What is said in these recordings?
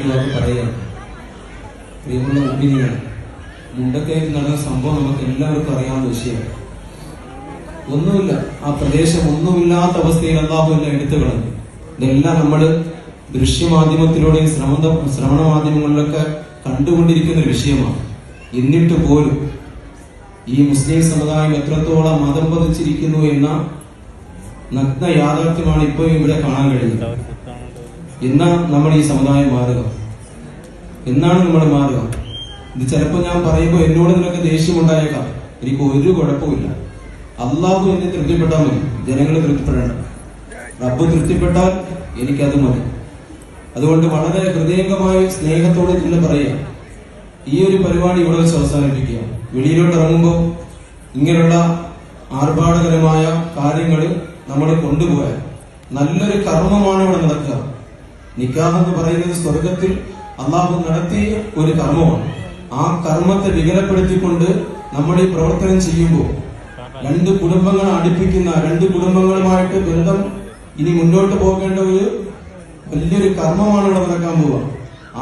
രണ്ടു വാക്ക് പറയുകയാണ് പ്രിയമുള്ള മുമ്പിനിയാണ് മുണ്ടക്കയിൽ നടന്ന സംഭവം നമുക്ക് എല്ലാവർക്കും അറിയാവുന്ന വിഷയമാണ്. ഒന്നുമില്ല. ആ പ്രദേശം ഒന്നുമില്ലാത്ത അവസ്ഥയിൽ അള്ളാഹു എല്ലാം എടുത്തു കളഞ്ഞു. ഇതെല്ലാം നമ്മൾ ദൃശ്യമാധ്യമത്തിലൂടെയും ശ്രമണ ശ്രവണ മാധ്യമങ്ങളിലൊക്കെ കണ്ടുകൊണ്ടിരിക്കുന്ന ഒരു വിഷയമാണ്. എന്നിട്ട് പോലും ഈ മുസ്ലിം സമുദായം എത്രത്തോളം മതം പതിച്ചിരിക്കുന്നു എന്ന നഗ്ന യാഥാർത്ഥ്യമാണ് ഇപ്പോൾ ഇവിടെ കാണാൻ കഴിയുന്നത്. എന്നാ നമ്മൾ ഈ സമുദായം മാറുക? എന്നാണ് നമ്മൾ മാറുക? ഇത് ചിലപ്പോൾ ഞാൻ പറയുമ്പോൾ എന്നോട് നിനക്ക് ദേഷ്യമുണ്ടായേക്കാം. എനിക്ക് ഒരു കുഴപ്പമില്ല അള്ളാഹു എന്നെ തൃപ്തിപ്പെട്ടാൽ മതി. ജനങ്ങൾ തൃപ്തിപ്പെടേണ്ട റബ്ബ് തൃപ്തിപ്പെട്ടാൽ എനിക്കത് മതി. അതുകൊണ്ട് വളരെ ഹൃദയംഗമായ സ്നേഹത്തോടെ തന്നെ പറയുക. ഈ ഒരു പരിപാടി ഇവിടെ വെച്ച് അവസാനിപ്പിക്കുക. വെളിയിലോട്ട് ഇറങ്ങുമ്പോൾ ഇങ്ങനെയുള്ള ആർഭാടകരമായ കാര്യങ്ങൾ നമ്മൾ കൊണ്ടുപോയാൽ നല്ലൊരു കർമ്മമാണ് ഇവിടെ നടക്കുക. നിക്കാഹ് എന്ന് പറയുന്നത് സ്വർഗത്തിൽ അള്ളാഹു നടത്തിയ ഒരു കർമ്മമാണ്. ആ കർമ്മത്തെ വികലപ്പെടുത്തിക്കൊണ്ട് നമ്മൾ ഈ പ്രവർത്തനം ചെയ്യുമ്പോൾ രണ്ട് കുടുംബങ്ങളെ അടുപ്പിക്കുന്ന രണ്ട് കുടുംബങ്ങളുമായിട്ട് ബന്ധം ഇനി മുന്നോട്ട് പോകേണ്ട ഒരു വലിയൊരു കർമ്മമാണ് ഇവിടെ നടക്കാൻ പോവുക.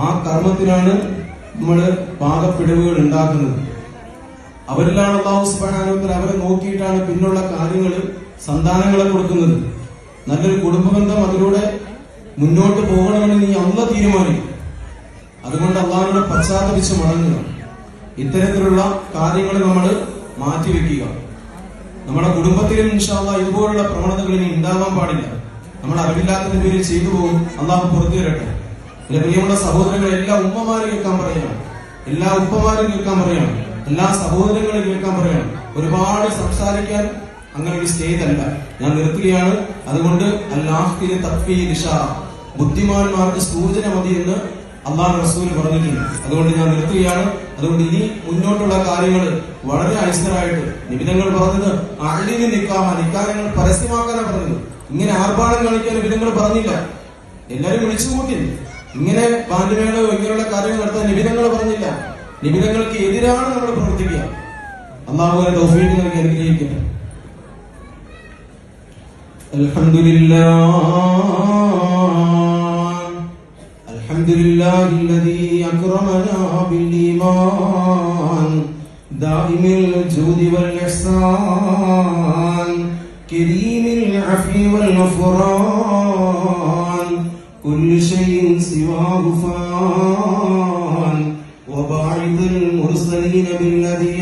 ആ കർമ്മത്തിനാണ് നമ്മൾ പാകപ്പിടിവുകൾ ഉണ്ടാക്കുന്നത്. അവരിലാണ് അള്ളാഹു സുബ്ഹാനഹു അവരെ നോക്കിയിട്ടാണ് പിന്നുള്ള കാര്യങ്ങൾ സന്താനങ്ങളെ കൊടുക്കുന്നത്. നല്ലൊരു കുടുംബബന്ധം അതിലൂടെ മുന്നോട്ട് പോകണമെന്ന് നീ അന്ന് തീരുമാനിക്കും. അതുകൊണ്ട് അള്ളാഹിനോട് പശ്ചാത്തപിച്ച് മടങ്ങുക. ഇത്തരത്തിലുള്ള കാര്യങ്ങൾ നമ്മൾ മാറ്റിവെക്കുക നമ്മുടെ കുടുംബത്തിലും ഇൻഷാല്ല ഇതുപോലുള്ള പ്രവണതകൾ ഇനി ഉണ്ടാവാൻ പാടില്ല. നമ്മൾ അറിവില്ലാത്തതിന്റെ പേരിൽ ചെയ്തു പോകും. അള്ളാഹു പുറത്തു വരട്ടെ. എന്റെ പ്രിയമുള്ള സഹോദരങ്ങൾ എല്ലാ ഉമ്മമാരും കേൾക്കാൻ പറയണം. എല്ലാ ഉപ്പമാരും കേൾക്കാൻ പറയണം. എല്ലാ സഹോദരങ്ങളും കേൾക്കാൻ പറയണം. ഒരുപാട് സംസാരിക്കാൻ അങ്ങനെ ഒരു സ്റ്റേജ് അല്ല. ഞാൻ നിർത്തുകയാണ്. അതുകൊണ്ട് അല്ലാഹ്തിന് തഫ്വീ ദിശ ബുദ്ധിമാന്മാർക്ക് സൂചന മതി എന്ന് അള്ളാഹ് റസൂൽ പറഞ്ഞിട്ടുണ്ട് അതുകൊണ്ട് ഞാൻ നിർത്തുകയാണ് അതുകൊണ്ട് ഇനി മുന്നോട്ടുള്ള കാര്യങ്ങൾ വളരെ ഐശ്വരായിട്ട് നിബിധങ്ങൾ പറഞ്ഞത് അള്ളിന് നിൽക്കാമ നിക്കാരങ്ങൾ പരസ്യമാക്കാനാണ് പറഞ്ഞത് ഇങ്ങനെ ആർഭാടം കാണിക്കാൻ നിബിധങ്ങൾ പറഞ്ഞില്ല എല്ലാരും വിളിച്ചു കൂട്ടി ഇങ്ങനെ ബാൻഡുമേളോ ഇങ്ങനെയുള്ള കാര്യങ്ങൾ നടത്താൻ നിബിധങ്ങൾ പറഞ്ഞില്ല നിബിധങ്ങൾക്ക് എതിരാണ് നമ്മൾ പ്രവർത്തിക്കുക അള്ളാഹു തൗഫീഖ് നൽകി അനുഗ്രഹിക്കട്ടെ الحمد لله الحمد لله الذي أكرمنا بالإيمان دائم الجود والإحسان كريم العفو والغفران كل شيء سواه فان وباعث المرسلين بالأديان